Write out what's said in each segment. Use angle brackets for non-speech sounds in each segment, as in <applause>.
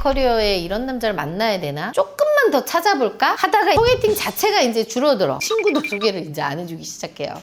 커리어에 이런 남자를 만나야 되나? 조금만 더 찾아볼까? 하다가 소개팅 자체가 이제 줄어들어. 친구도 <laughs> 소개를 이제 안 해주기 시작해요.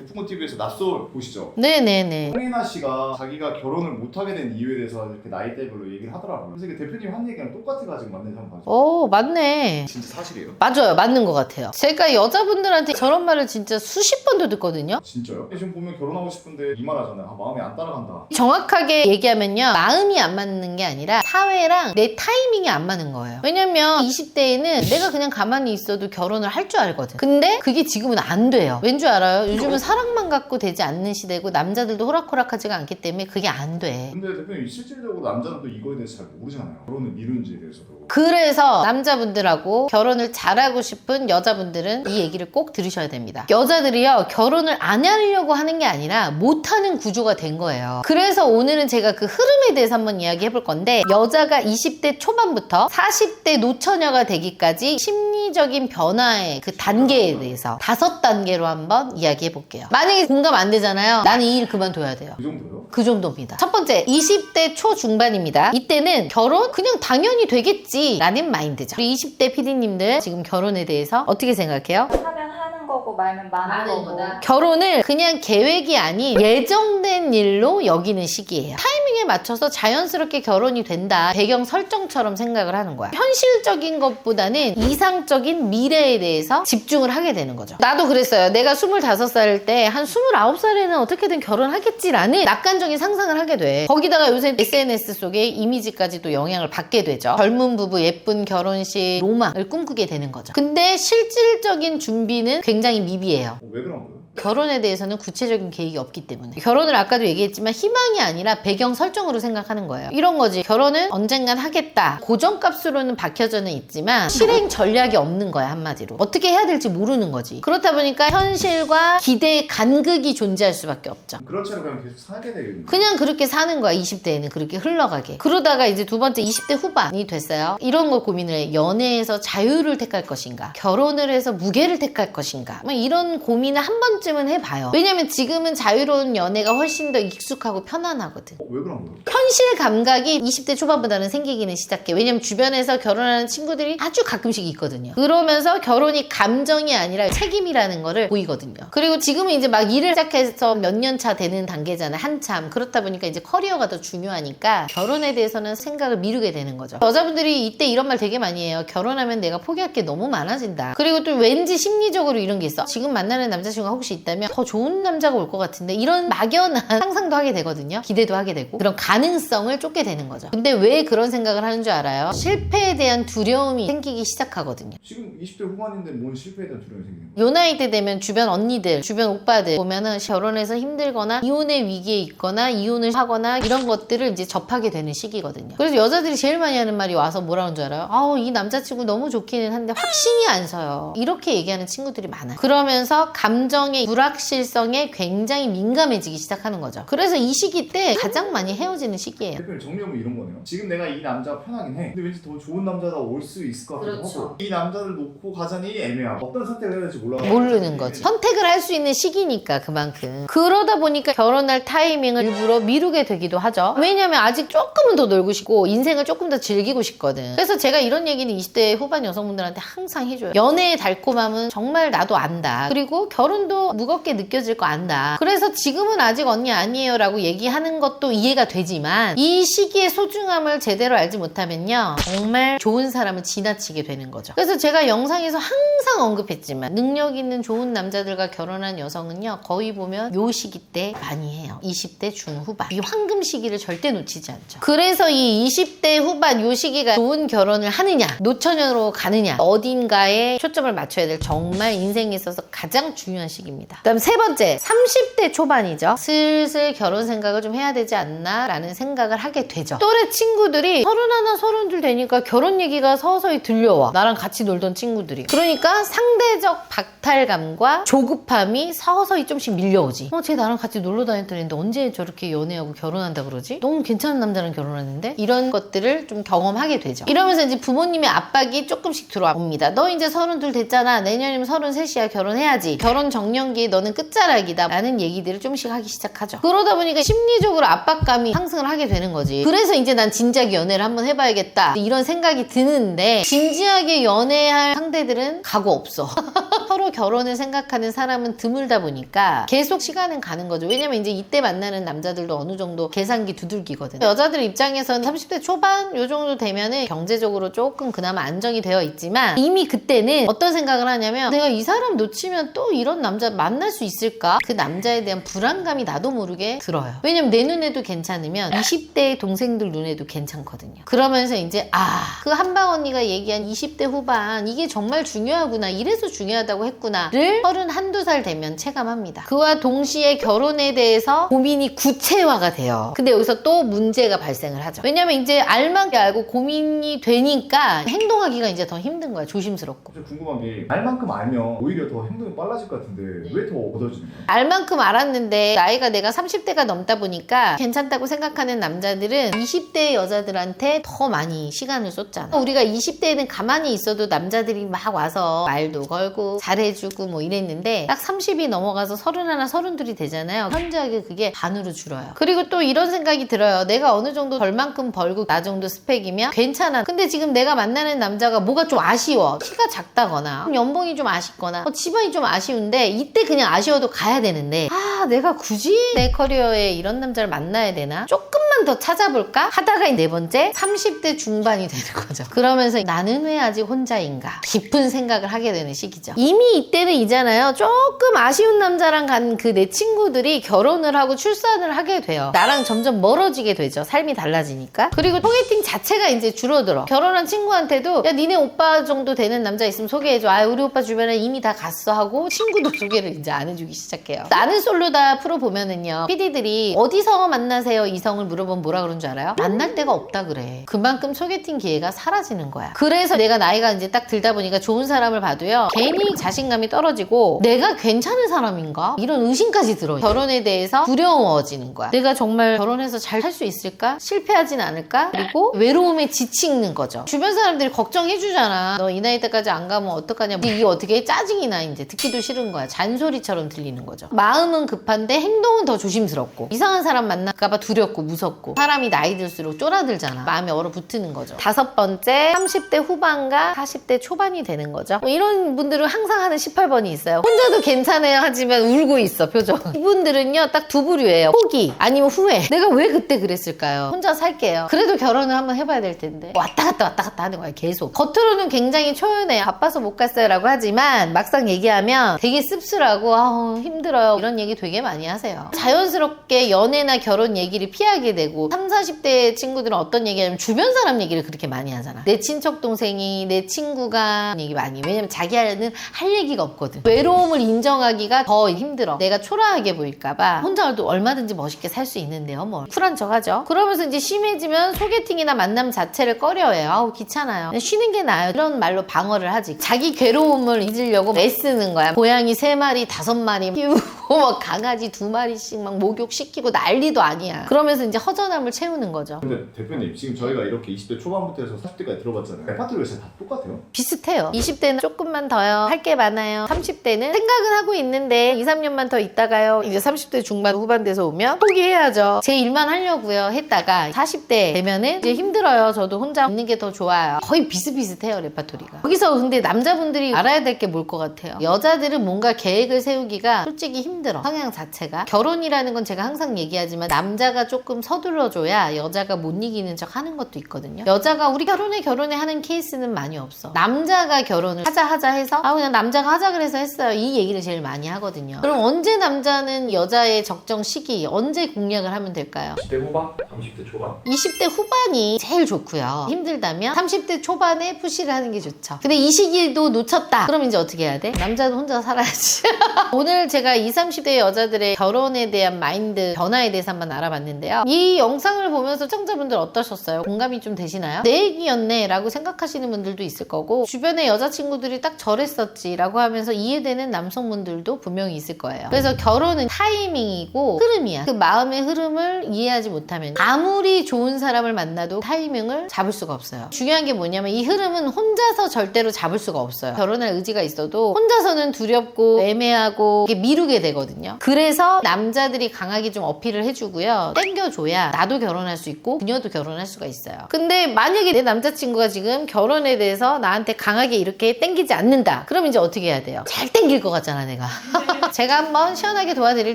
대풍고 TV에서 낯설 보시죠. 네네네. 홍인아 씨가 자기가 결혼을 못하게 된 이유에 대해서 이렇게 나이대별로 얘기를 하더라고요. 그래서 이게 대표님 한 얘기랑 똑같아가지고 맞는지 한번 봐주세요. 오, 맞네. 진짜 사실이에요? 맞아요. 맞는 것 같아요. 제가 여자분들한테 저런 말을 진짜 수십 번도 듣거든요. 진짜요? 지금 보면 결혼하고 싶은데 이 말 하잖아요. 아, 마음이 안 따라간다. 정확하게 얘기하면요. 마음이 안 맞는 게 아니라 사회랑 내 타이밍이 안 맞는 거예요. 왜냐면 20대에는 내가 그냥 가만히 있어도 결혼을 할 줄 알거든. 근데 그게 지금은 안 돼요. 왠 줄 알아요? 요즘은 사 랑만 갖고 되지 않는 시대고 남자들도 호락호락하지가 않기 때문에 그게 안 돼. 근데 대표님 실질적으로 남자들도 이거에 대해서 잘 모르잖아요. 결혼을 미루는지에 대해서도. 그래서 남자분들하고 결혼을 잘하고 싶은 여자분들은 이 얘기를 꼭 들으셔야 됩니다. 여자들이요, 결혼을 안 하려고 하는 게 아니라 못하는 구조가 된 거예요. 그래서 오늘은 제가 그 흐름에 대해서 한번 이야기 해볼 건데, 여자가 20대 초반부터 40대 노처녀가 되기까지 심리적인 변화의 그 단계에 대해서 다섯 단계로 한번 이야기 해볼게요. 만약에 공감 안 되잖아요. 나는 이 일 그만둬야 돼요. 그 정도요? 그 정도입니다. 첫 번째, 20대 초중반입니다. 이때는 결혼 그냥 당연히 되겠지 라는 마인드죠. 우리 20대 PD님들 지금 결혼에 대해서 어떻게 생각해요? 하면 하는 거고 말면 마는 거고 결혼을 그냥 계획이 아닌 예정된 일로 여기는 시기예요. 타이밍 에 맞춰서 자연스럽게 결혼이 된다. 배경 설정처럼 생각을 하는 거야. 현실적인 것보다는 이상적인 미래에 대해서 집중을 하게 되는 거죠. 나도 그랬어요. 내가 25살 때 한 29살에는 어떻게든 결혼하겠지라는 낙관적인 상상을 하게 돼. 거기다가 요새 SNS 속에 이미지까지도 영향을 받게 되죠. 젊은 부부 예쁜 결혼식 로망을 꿈꾸게 되는 거죠. 근데 실질적인 준비는 굉장히 미비해요. 어, 왜 그런 거예요? 결혼에 대해서는 구체적인 계획이 없기 때문에 결혼을 아까도 얘기했지만 희망이 아니라 배경 설정 으로 생각하는 거예요. 이런 거지. 결혼은 언젠간 하겠다. 고정값으로는 박혀져는 있지만 실행 전략이 없는 거야 한마디로. 어떻게 해야 될지 모르는 거지. 그렇다 보니까 현실과 기대의 간극이 존재할 수밖에 없죠. 채로 그냥 계속 살게 되겠네요. 그냥 그렇게 사는 거야 20대에는 그렇게 흘러가게. 그러다가 이제 두 번째 20대 후반이 됐어요. 이런 거 고민을 해 연애에서 자유를 택할 것인가? 결혼을 해서 무게를 택할 것인가? 뭐 이런 고민을 한 번쯤은 해봐요. 왜냐면 지금은 자유로운 연애가 훨씬 더 익숙하고 편안하거든. 어, 왜 그런 거예요? 현실 감각이 20대 초반보다는 생기기는 시작해. 왜냐면 주변에서 결혼하는 친구들이 아주 가끔씩 있거든요. 그러면서 결혼이 감정이 아니라 책임이라는 거를 보이거든요. 그리고 지금은 이제 막 일을 시작해서 몇 년 차 되는 단계잖아요. 한참. 그렇다 보니까 이제 커리어가 더 중요하니까 결혼에 대해서는 생각을 미루게 되는 거죠. 여자분들이 이때 이런 말 되게 많이 해요. 결혼하면 내가 포기할 게 너무 많아진다. 그리고 또 왠지 심리적으로 이런 게 있어. 지금 만나는 남자친구가 혹시 있다면 더 좋은 남자가 올 것 같은데 이런 막연한 상상도 하게 되거든요. 기대도 하게 되고 그런 가능성을 쫓게 되는 거죠. 근데 왜 그런 생각을 하는 줄 알아요? 실패에 대한 두려움이 생기기 시작하거든요. 지금 20대 후반인데 뭔 실패에 대한 두려움이 생기는 거예요? 요 나이 때 되면 주변 언니들, 주변 오빠들 보면은 결혼해서 힘들거나 이혼의 위기에 있거나 이혼을 하거나 이런 것들을 이제 접하게 되는 시기거든요. 그래서 여자들이 제일 많이 하는 말이 와서 뭐라는 줄 알아요? 아우 이 남자친구 너무 좋기는 한데 확신이 안 서요. 이렇게 얘기하는 친구들이 많아요. 그러면서 감정의 불확실성에 굉장히 민감해지기 시작하는 거죠. 그래서 이 시기 때 가장 많이 헤어지는 시기예요. 대표님 정리하면 이런 거네요. 지금 내가 이 남자가 편하긴 해. 근데 왠지 더 좋은 남자가 올 수 있을 것 같기도 그렇죠. 하고 이 남자를 놓고 가자니 애매하고 어떤 선택을 해야 될지 몰라. 모르는 거지. 선택을 할 수 있는 시기니까 그만큼. 그러다 보니까 결혼할 타이밍을 일부러 미루게 되기도 하죠. 왜냐면 아직 조금은 더 놀고 싶고 인생을 조금 더 즐기고 싶거든. 그래서 제가 이런 얘기는 20대 후반 여성분들한테 항상 해줘요. 연애의 달콤함은 정말 나도 안다. 그리고 결혼도 무겁게 느껴질 거 안다. 그래서 지금은 아직 언니 아니에요 라고 얘기하는 것도 이해가 되지만 이 시기의 소중함을 제대로 알지 못하면요. 정말 좋은 사람을 지나치게 되는 거죠. 그래서 제가 영상에서 항상 언급했지만 능력 있는 좋은 남자들과 결혼한 여성은요. 거의 보면 요 시기 때 많이 해요. 20대 중후반. 이 황금 시기를 절대 놓치지 않죠. 그래서 이 20대 후반 요 시기가 좋은 결혼을 하느냐 노처녀로 가느냐 어딘가에 초점을 맞춰야 될 정말 인생에 있어서 가장 중요한 시기입니다. 그다음 세 번째 30대 초반이죠. 슬슬 결혼 생각을 좀 해야 되지 않나 라는 생각을 하게 되죠. 또래 친구들이 서른 하나 서른 둘 되니까 결혼 얘기가 서서히 들려와. 나랑 같이 놀던 친구들이. 그러니까 상대적 박탈감과 조급함이 서서히 좀씩 밀려오지. 어, 쟤 나랑 같이 놀러 애인데 언제 저렇게 연애하고 결혼한다 그러지? 너무 괜찮은 남자랑 결혼했는데? 이런 것들을 좀 경험하게 되죠. 이러면서 이제 부모님의 압박이 조금씩 들어옵니다. 너 이제 서른 둘 됐잖아. 내년이면 서른 셋이야. 결혼해야지. 결혼 정년 갱년기 너는 끝자락이다 라는 얘기들을 좀씩 하기 시작하죠. 그러다 보니까 심리적으로 압박감 이 상승을 하게 되는 거지. 그래서 이제 난 진작에 연애를 한번 해봐야겠다 이런 생각이 드는데 진지하게 연애할 상대들은 각오 없어. <laughs> 서로 결혼을 생각하는 사람은 드물다 보니까 계속 시간은 가는 거죠. 왜냐면 이제 이때 만나는 남자들도 어느 정도 계산기 두들기거든. 여자들 입장에서는 30대 초반 요 정도 되면은 경제적으로 조금 그나마 안정이 되어 있지만 이미 그때는 어떤 생각을 하냐면 내가 이 사람 놓치면 또 이런 남자 만날 수 있을까? 그 남자에 대한 불안감이 나도 모르게 들어요. 왜냐면 내 눈에도 괜찮으면 20대의 동생들 눈에도 괜찮거든요. 그러면서 이제 아, 그 한방 언니가 얘기한 20대 후반 이게 정말 중요하구나. 이래서 중요하다고 했구나를 31, 살 되면 체감합니다. 그와 동시에 결혼에 대해서 고민이 구체화가 돼요. 근데 여기서 또 문제가 발생을 하죠. 왜냐면 이제 알만게 알고 고민이 되니까 행동하기가 이제 더 힘든 거야. 조심스럽고. 좀 궁금한 게 알만큼 알면 오히려 더 행동이 빨라질 것 같은데 왜 더 얻어지는 거야? 알만큼 알았는데 나이가 내가 30대가 넘다 보니까 괜찮다고 생각하는 남자들은 20대 여자들한테 더 많이 시간을 쏟잖아. 우리가 20대에는 가만히 있어도 남자들이 막 와서 말도 걸고 잘해주고 뭐 이랬는데 딱 30이 넘어가서 31, 32이 되잖아요. 현저하게 그게 반으로 줄어요. 그리고 또 이런 생각이 들어요. 내가 어느 정도 벌만큼 벌고 나 정도 스펙이면 괜찮아. 근데 지금 내가 만나는 남자가 뭐가 좀 아쉬워. 키가 작다거나 연봉이 좀 아쉽거나 어, 집안이 좀 아쉬운데 이때 그냥 아쉬워도 가야 되는데 아 내가 굳이 내 커리어에 이런 남자를 만나야 되나? 조금 만 더 찾아볼까? 하다가 네 번째 30대 중반이 되는 거죠. 그러면서 나는 왜 아직 혼자인가? 깊은 생각을 하게 되는 시기죠. 이미 이때는 이잖아요. 조금 아쉬운 남자랑 간 그 내 친구들이 결혼을 하고 출산을 하게 돼요. 나랑 점점 멀어지게 되죠. 삶이 달라지니까. 그리고 소개팅 자체가 이제 줄어들어. 결혼한 친구한테도 야 니네 오빠 정도 되는 남자 있으면 소개해줘. 아 우리 오빠 주변에 이미 다 갔어 하고 친구도 <laughs> 소개를 이제 안 해주기 시작해요. 나는 솔로다 프로 보면은요. PD들이 어디서 만나세요 이성을 물어보 면 뭐라 그런 줄 알아요? 만날 데가 없다 그래. 그만큼 소개팅 기회가 사라지는 거야. 그래서 내가 나이가 이제 딱 들다 보니까 좋은 사람을 봐도요. 괜히 자신감이 떨어지고 내가 괜찮은 사람인가? 이런 의심까지 들어요. 결혼에 대해서 두려워지는 거야. 내가 정말 결혼해서 잘 살 수 있을까? 실패하진 않을까? 그리고 외로움에 지치는 거죠. 주변 사람들이 걱정해주잖아. 너 이 나이 때까지 안 가면 어떡하냐. 이게 어떻게 짜증이 나 이제 듣기도 싫은 거야. 잔소리처럼 들리는 거죠. 마음은 급한데 행동은 더 조심스럽고 이상한 사람 만날까봐 두렵고 무섭고 사람이 나이 들수록 쫄아들잖아. 마음이 얼어붙는 거죠. 다섯 번째 30대 후반과 40대 초반이 되는 거죠. 뭐 이런 분들은 항상 하는 18번이 있어요. 혼자도 괜찮아요 하지만 울고 있어 표정. <laughs> 이분들은요 딱 두 부류예요. 포기 아니면 후회. 내가 왜 그때 그랬을까요? 혼자 살게요. 그래도 결혼을 한번 해봐야 될 텐데 왔다 갔다 왔다 갔다 하는 거야 계속. 겉으로는 굉장히 초연해요. 바빠서 못 갔어요 라고 하지만 막상 얘기하면 되게 씁쓸하고 아우 힘들어요 이런 얘기 되게 많이 하세요. 자연스럽게 연애나 결혼 얘기를 피하게 되고 3, 40대 친구들은 어떤 얘기하냐면 주변 사람 얘기를 그렇게 많이 하잖아. 내 친척 동생이 내 친구가 얘기 많이. 왜냐면 자기는 할 얘기가 없거든. 외로움을 인정하기가 더 힘들어. 내가 초라하게 보일까봐 혼자도 얼마든지 멋있게 살 수 있는데요. 뭐 쿨한 척 하죠. 그러면서 이제 심해지면 소개팅이나 만남 자체를 꺼려해요. 아우 귀찮아요. 쉬는 게 나아요. 이런 말로 방어를 하지. 자기 괴로움을 잊으려고 애쓰는 거야. 고양이 세 마리, 다섯 마리 키우고 뭐 강아지 두 마리씩 막 목욕시키고 난리도 아니야. 그러면서 이제 허전함을 채우는 거죠. 근데 대표님 지금 저희가 이렇게 20대 초반부터 해서 40대까지 들어봤잖아요. 레파토리가 진짜 다 똑같아요? 비슷해요. 20대는 조금만 더요. 할 게 많아요. 30대는 생각은 하고 있는데 2, 3년만 더 있다가요. 이제 30대 중반 후반 돼서 오면 포기해야죠. 제 일만 하려고요. 했다가 40대 되면은 이제 힘들어요. 저도 혼자 있는 게 더 좋아요. 거의 비슷비슷해요. 레파토리가. 여기서 근데 남자분들이 알아야 될 게 뭘 것 같아요. 여자들은 뭔가 계획을 세우기가 솔직히 힘 들어. 성향 자체가. 결혼이라는 건 제가 항상 얘기하지만 남자가 조금 서둘러줘야 여자가 못 이기는 척 하는 것도 있거든요. 여자가 우리 결혼해 결혼해 하는 케이스는 많이 없어. 남자가 결혼을 하자 하자 해서 아 그냥 남자가 하자 그래서 했어요. 이 얘기를 제일 많이 하거든요. 그럼 언제 남자는 여자의 적정 시기 언제 공략을 하면 될까요? 10대 후반, 30대 초반. 20대 후반이 제일 좋고요. 힘들다면 30대 초반에 푸시를 하는 게 좋죠. 근데 이 시기도 놓쳤다. 그럼 이제 어떻게 해야 돼? 남자도 혼자 살아야지. <laughs> 오늘 제가 20, 30대 여자들의 결혼에 대한 마인드 변화에 대해서 한번 알아봤는데요. 이 영상을 보면서 시청자분들 어떠셨어요? 공감이 좀 되시나요? 내 얘기였네 라고 생각하시는 분들도 있을 거고 주변에 여자친구들이 딱 저랬었지 라고 하면서 이해되는 남성분들도 분명히 있을 거예요. 그래서 결혼은 타이밍이고 흐름이야. 그 마음의 흐름을 이해하지 못하면 아무리 좋은 사람을 만나도 타이밍을 잡을 수가 없어요. 중요한 게 뭐냐면 이 흐름은 혼자서 절대로 잡을 수가 없어요. 결혼할 의지가 있어도 혼자서는 두렵고 애매하고 미루게 되거든요. 그래서 남자들이 강하게 좀 어필을 해주고요. 땡겨줘야 나도 결혼할 수 있고 그녀도 결혼할 수가 있어요. 근데 만약에 내 남자친구가 지금 결혼에 대해서 나한테 강하게 이렇게 땡기지 않는다. 그럼 이제 어떻게 해야 돼요? 잘 땡길 것 같잖아, 내가. <laughs> 제가 한번 시원하게 도와드릴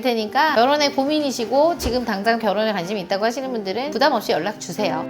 테니까 결혼에 고민이시고 지금 당장 결혼에 관심이 있다고 하시는 분들은 부담 없이 연락 주세요.